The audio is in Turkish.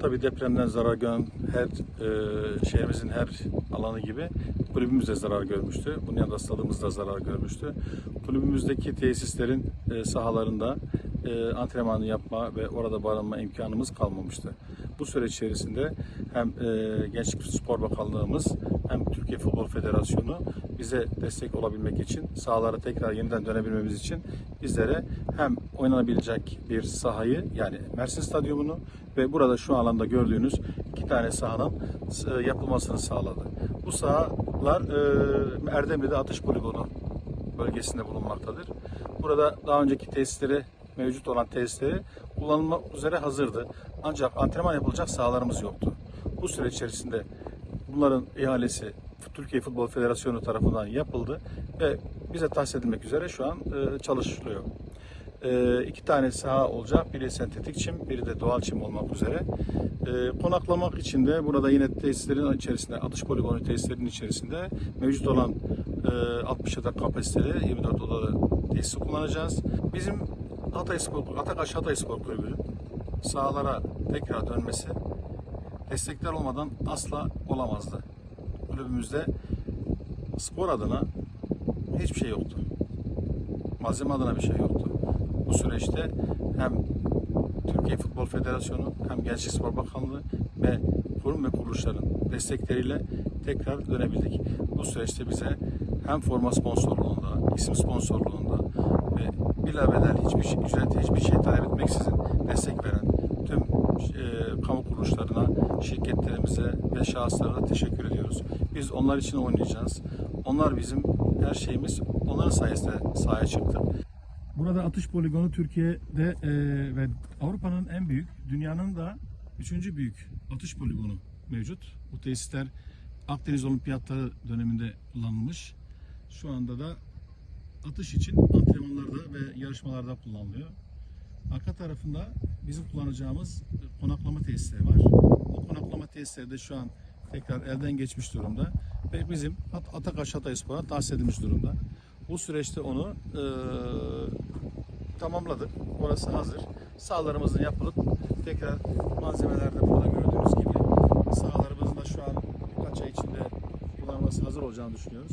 Tabii depremden zarar gören her e, şehrimizin her alanı gibi kulübümüz de zarar görmüştü. Bunun yanında stadımız da zarar görmüştü. Kulübümüzdeki tesislerin e, sahalarında e, antrenmanı yapma ve orada barınma imkanımız kalmamıştı. Bu süreç içerisinde hem e, Gençlik Spor Bakanlığımız hem Türkiye Futbol Federasyonu bize destek olabilmek için sahalara tekrar yeniden dönebilmemiz için bizlere hem oynanabilecek bir sahayı yani Mersin Stadyumunu ve burada şu alanda gördüğünüz iki tane sahanın e, yapılmasını sağladı. Bu sahalar e, Erdemli'de atış poligonu bölgesinde bulunmaktadır. Burada daha önceki tesisleri mevcut olan tesisleri kullanılmak üzere hazırdı. Ancak antrenman yapılacak sahalarımız yoktu. Bu süreç içerisinde bunların ihalesi Türkiye Futbol Federasyonu tarafından yapıldı ve bize tahsis edilmek üzere şu an e, çalışılıyor. E, iki tane saha olacak. Biri sentetik çim, biri de doğal çim olmak üzere. E, konaklamak için de burada yine tesislerin içerisinde, atış poligonu tesislerinin içerisinde mevcut olan e, 60 yatak kapasiteli 24 odalı tesisi kullanacağız. Bizim Hatay Spor, Atakaş Hatay Spor Kulübü'nün sahalara tekrar dönmesi destekler olmadan asla olamazdı. Kulübümüzde spor adına hiçbir şey yoktu. Malzeme adına bir şey yoktu. Bu süreçte hem Türkiye Futbol Federasyonu hem Gençlik Spor Bakanlığı ve kurum ve kuruluşların destekleriyle tekrar dönebildik. Bu süreçte bize hem forma sponsorluğunda, isim sponsorluğunda ve bilabedel hiçbir şey, ücret hiçbir şey talep etmeksizin şahıslara teşekkür ediyoruz. Biz onlar için oynayacağız. Onlar bizim her şeyimiz. Onların sayesinde sahaya çıktık. Burada atış poligonu Türkiye'de e, ve Avrupa'nın en büyük, dünyanın da üçüncü büyük atış poligonu mevcut. Bu tesisler Akdeniz Olimpiyatları döneminde kullanılmış. Şu anda da atış için antrenmanlarda ve yarışmalarda kullanılıyor. Arka tarafında bizim kullanacağımız konaklama tesisleri var. Bu konaklama tesisleri de şu an tekrar elden geçmiş durumda ve bizim At- Atakaş Hatayspor'a tahsis edilmiş durumda. Bu süreçte onu eee, tamamladık. Orası hazır. Sahalarımızın yapılıp tekrar malzemeler de burada gördüğünüz gibi sahalarımızın da şu an birkaç ay içinde kullanılması hazır olacağını düşünüyoruz.